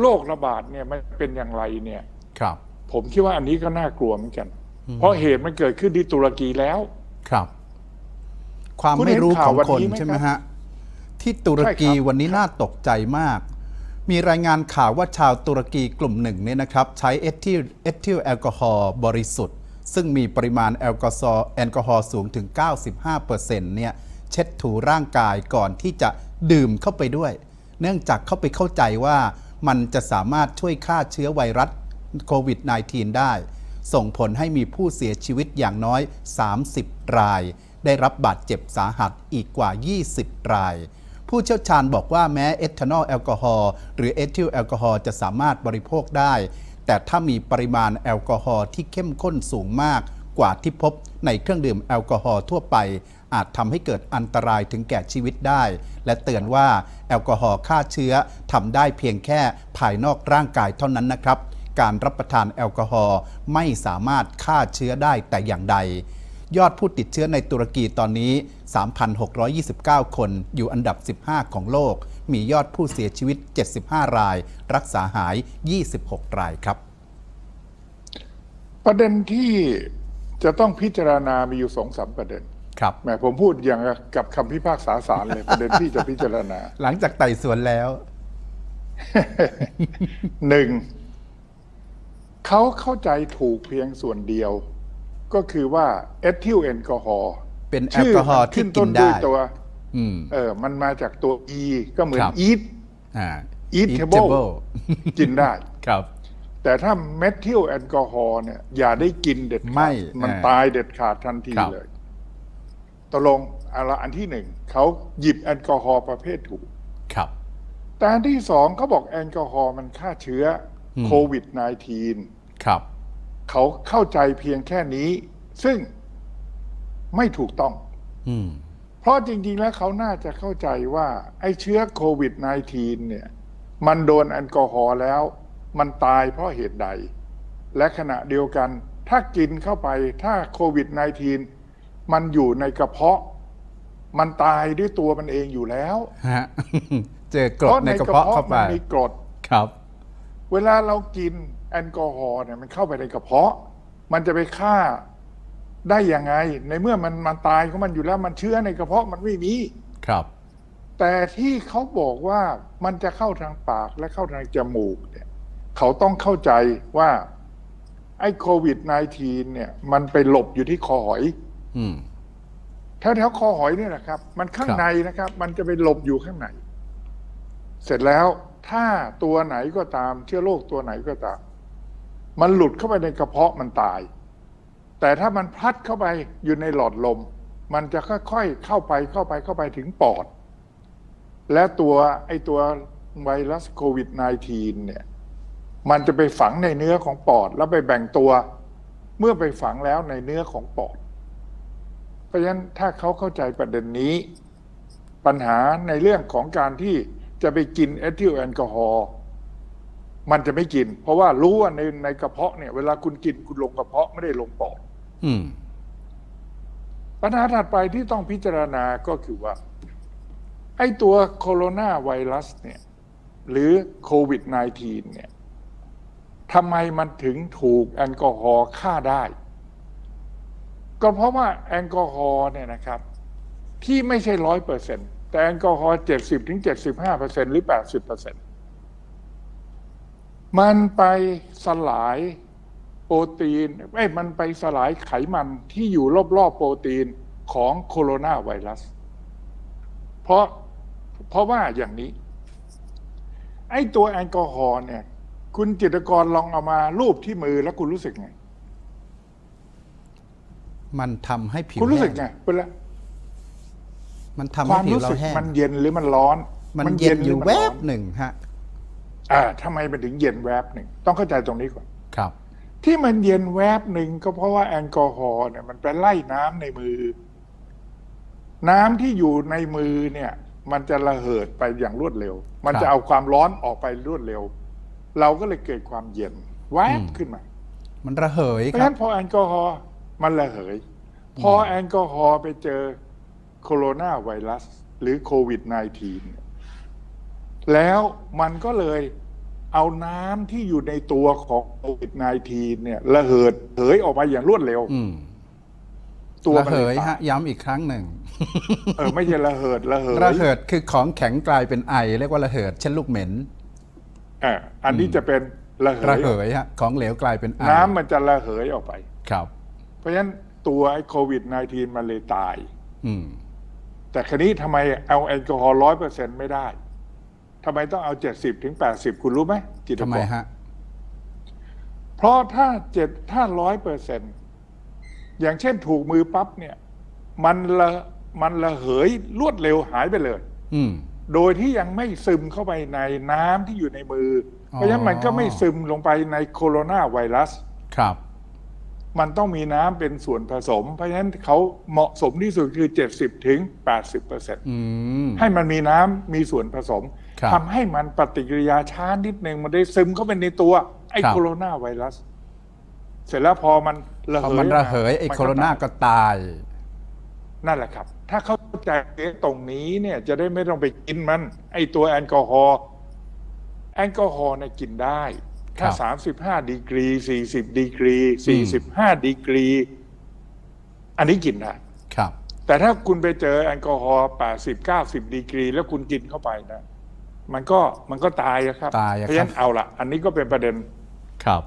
โรคระบาดเนี่ยมันเป็นอย่างไรเนี่ยครับ ผมคิดว่าอันนี้ก็น่ากลัวเหมือนกันอืมเพราะเหตุมันเกิดขึ้นที่ตุรกีแล้วครับ ความคุณไม่เห็นรู้ข่าขวองวันคนนี้ไหมใช่ไหมครับฮะที่ตุรกีใช่ครับวันนี้น่าตกใจมาก มีรายงานข่าวว่าชาวตุรกีกลุ่มหนึ่งเนี่ยนะครับ ใช้เอทิลเอทิลแอลกอฮอล์บริสุทธิ์ ซึ่งมีปริมาณแอลกอฮอล์แอลกอฮอล์สูงถึง 95%เนี่ยเช็ดถูร่างกายก่อนที่จะดื่มเข้าไปด้วย เนื่องจากเข้าไปเข้าใจว่า มันจะสามารถช่วยฆ่าเชื้อไวรัสโควิด -19 ได้ ส่งผลให้มีผู้เสียชีวิตอย่างน้อย 30 ราย ได้รับบาดเจ็บสาหัสอีกกว่า 20 ราย ผู้เชี่ยวชาญบอกว่าแม้เอทานอลแอลกอฮอล์หรือเอทิลแอลกอฮอล์จะสามารถบริโภคได้ แต่ถ้ามีปริมาณแอลกอฮอล์ที่เข้มข้นสูงมาก กว่าที่พบในเครื่องดื่มแอลกอฮอล์ทั่วไป อาจทำให้เกิดอันตรายถึงแก่ชีวิตได้ และเตือนว่าแอลกอฮอล์ฆ่าเชื้อทำได้เพียงแค่ภายนอกร่างกายเท่านั้นนะครับ การรับประทานแอลกอฮอล์ไม่สามารถฆ่าเชื้อได้แต่อย่างใด ยอดผู้ติดเชื้อในตุรกีตอนนี้ 3,629 คนอยู่อันดับ 15 ของโลก มียอดผู้เสียชีวิต 75 ราย รักษาหาย 26 รายครับประเด็นที่ จะต้องพิจารณามีอยู่สองสามประเด็นครับ แหมผมพูดอย่างกับคำพิพากษาศาลเลยประเด็นที่จะพิจารณา หลังจากไต่สวนแล้ว หนึ่งเขาเข้าใจถูกเพียงส่วนเดียว ก็คือว่าเอทิลแอลกอฮอล์เป็นแอลกอฮอล์ที่ขึ้นกิต้นนได้ด้วยตัวอืมเออ มันมาจากตัว E ก็เหมือนครับ eat อ่า eatable กินได้ครับ แต่ถ้าเมทิลแอลกอฮอล์เนี่ยอย่าได้กินเด็ดไม่ขาดมันเออตายเด็ดขาดทันทีครับ เลยตกลงอนละอันที่หนึ่งเขาหยิบแอลกอฮอล์ประเภทถูก ครับ แต่อันที่สองเขาบอกแอลกอฮอล์มันฆ่าเชื้ออม โควิด -19 ครับ เขาเข้าใจเพียงแค่นี้ ซึ่งไม่ถูกต้อง อืม เพราะจริงๆ แล้วเขาน่าจะเข้าใจว่า ไอ้เชื้อโควิด -19 เนี่ย มันโดนแอลกอฮอล์แล้ว มันตายเพราะเหตุใด และขณะเดียวกัน ถ้ากินเข้าไปถ้าโควิด -19 มันอยู่ในกระเพาะ มันตายด้วยตัวมันเองอยู่แล้วฮะเจอกรดในกระเพาะเข้าไปมันมีกรดครับ เวลาเรากินแอลกอฮอล์เนี่ยมันเข้าไปในกระเพาะ มันจะไปฆ่าได้ยังไง ในเมื่อมันมันตายของมันอยู่แล้วมันเชื้อในกระเพาะมันไม่มีครับ แต่ที่เขาบอกว่ามันจะเข้าทางปากและเข้าทางจมูกเนี่ย เขาต้องเข้าใจว่า ไอ้โควิด -19 เนี่ย มันไปหลบอยู่ที่คอหอยอืมแถวๆคอหอยเนี่ยแหละครับ มันข้างครับในนะครับ มันจะไปหลบอยู่ข้างในเสร็จแล้วถ้าตัวไหนก็ตาม เชื้อโรคตัวไหนก็ตาม มันหลุดเข้าไปในกระเพาะมันตาย แต่ถ้ามันพลัดเข้าไปอยู่ในหลอดลม มันจะค่อยๆเข้าไปเข้าไปเข้าไปถึงปอด และตัวไอตัวไวรัสโควิด -19 เนี่ย มันจะไปฝังในเนื้อของปอดแล้วไปแบ่งตัว เมื่อไปฝังแล้วในเนื้อของปอด เพราะฉะนั้นถ้าเขาเข้าใจประเด็นนี้ ปัญหาในเรื่องของการที่จะไปกินเอทิลแอลกอฮอล์มันจะไม่กิน เพราะว่ารู้ว่าในในกระเพาะเนี่ยเวลาคุณกินคุณลงกระเพาะไม่ได้ลงปอดอืมปัญหาถัดไปที่ต้องพิจารณาก็คือว่า ไอ้ตัวโคโรนาไวรัสเนี่ย หรือโควิด -19 เนี่ย ทำไมมันถึงถูกแอลกอฮอล์ฆ่าได้ ก็เพราะว่าแอลกอฮอล์เนี่ยนะครับ ที่ไม่ใช่ร้อยเปอร์เซ็นต์แต่แอลกอฮอล์เจ็ดสิบถึงเจ็ดสิบห้าเปอร์เซ็นต์หรือแปดสิบเปอร์เซ็นต์มันไปสลายโปรตีนเอ้มันไปสลายไขมันที่อยู่รอบๆโปรตีนของโคโรนาไวรัส เพราะเพราะว่าอย่างนี้ ไอ้ตัวแอลกอฮอล์เนี่ย คุณจิตรกรลองเอามารูปที่มือแล้วคุณรู้สึกไง มันทำให้ผิวคุณรู้สึกแห้ไงงเวลามันทำคให้วามผิวรู้เราสึกแห้งมันเย็นหรือมันร้อนมันเย็นอยู่หรืแวมัร้บหนึ่งฮะ อ่าทำไมมันถึงเย็นแวบหนึ่ง ต้องเข้าใจตรงนี้ก่อน ครับ ที่มันเย็นแวบหนึ่งก็เพราะว่าแอลกอฮอล์เนี่ยมันไปไล่น้ำในมือ น้ำที่อยู่ในมือเนี่ย มันจะระเหิดไปอย่างรวดเร็ว มันครับ จะเอาความร้อนออกไปรวดเร็ว เราก็เลยเกิดความเย็นแวบอืมขึ้นมา มันระเหยเพราะคฉะรับนั้นพอแอลกอฮอล์มันระเหย พอแอลกอฮอล์ไปเจอโคโรนาไวรัส หรือโควิด -19 เนี่ยแล้วมันก็เลยเอาน้ำที่อยู่ในตัวของโควิด -19 เนี่ยระเหิดเหยออกมาอย่างรวดเร็ว อืมตัวระมันเหเลยฮะตายย้ำอีกครั้งหนึ่ง เออไม่ใช่ระเหิดระเหยระเหิดคือของแข็งกลายเป็นไอ เรียกว่าระเหิดเช่นลูกเหม็น เอออันนี้จะเป็นระเหระยเหยฮะของเหลวกลายเป็นไอน้ำมันจะระเหยออกไป ครับ เพราะฉะนั้นตัวไอ้โควิด -19 มันเลยตาย อืม แต่คราวนี้ทำไมเอาแอลกอฮอล์ร้อยเปอร์เซ็นต์ไม่ได้ทำไมต้องเอาเจ็ดสิบถึงแปดสิบคุณรู้ไหมจิตรทำไมกรฮะ เพราะถ้าเจ็ดถ้าร้อยเปอร์เซ็นต์อย่างเช่นถูกมือปั๊บเนี่ย มันละมันระเหยรวดเร็วหายไปเลย อืม โดยที่ยังไม่ซึมเข้าไปในน้ำที่อยู่ในมืออ๋อเพราะฉะนั้นมันก็ไม่ซึมลงไปในโคโรนาไวรัสครับ มันต้องมีน้ำเป็นส่วนผสม เพราะฉะนั้นเขาเหมาะสมที่สุดคือ 70ถึง80เปอร์เซ็นต์อืมให้มันมีน้ำมีส่วนผสมครับทำให้มันปฏิกิริยาช้านิดหนึ่งมันได้ซึมเข้าไปในตัวไอ้ครับโคโรนาไวรัส เสร็จแล้วพอมันระพอเหยมันระเหยมาไอ้มัโคโรนาตยก็ตาย นั่นแหละครับ ถ้าเข้าใจตรงนี้เนี่ยจะได้ไม่ต้องไปกินมัน ไอ้ตัวแอลกอฮอล์แอลกอฮอล์เนี่ยกินได้ ถ้าครับสามสิบห้าดีกรีสี่สิบดีกรีอืสี่มสิบห้าดีกรี อันนี้กินได้ครับ แต่ถ้าคุณไปเจอแอลกอฮอล์แปดสิบเก้าสิบดีกรี แล้วคุณกินเข้าไปนะ มันก็มันก็ตายอะครับตายอะครับ เพราะฉะนั้นเอาละอันนี้ก็เป็นประเด็นครับ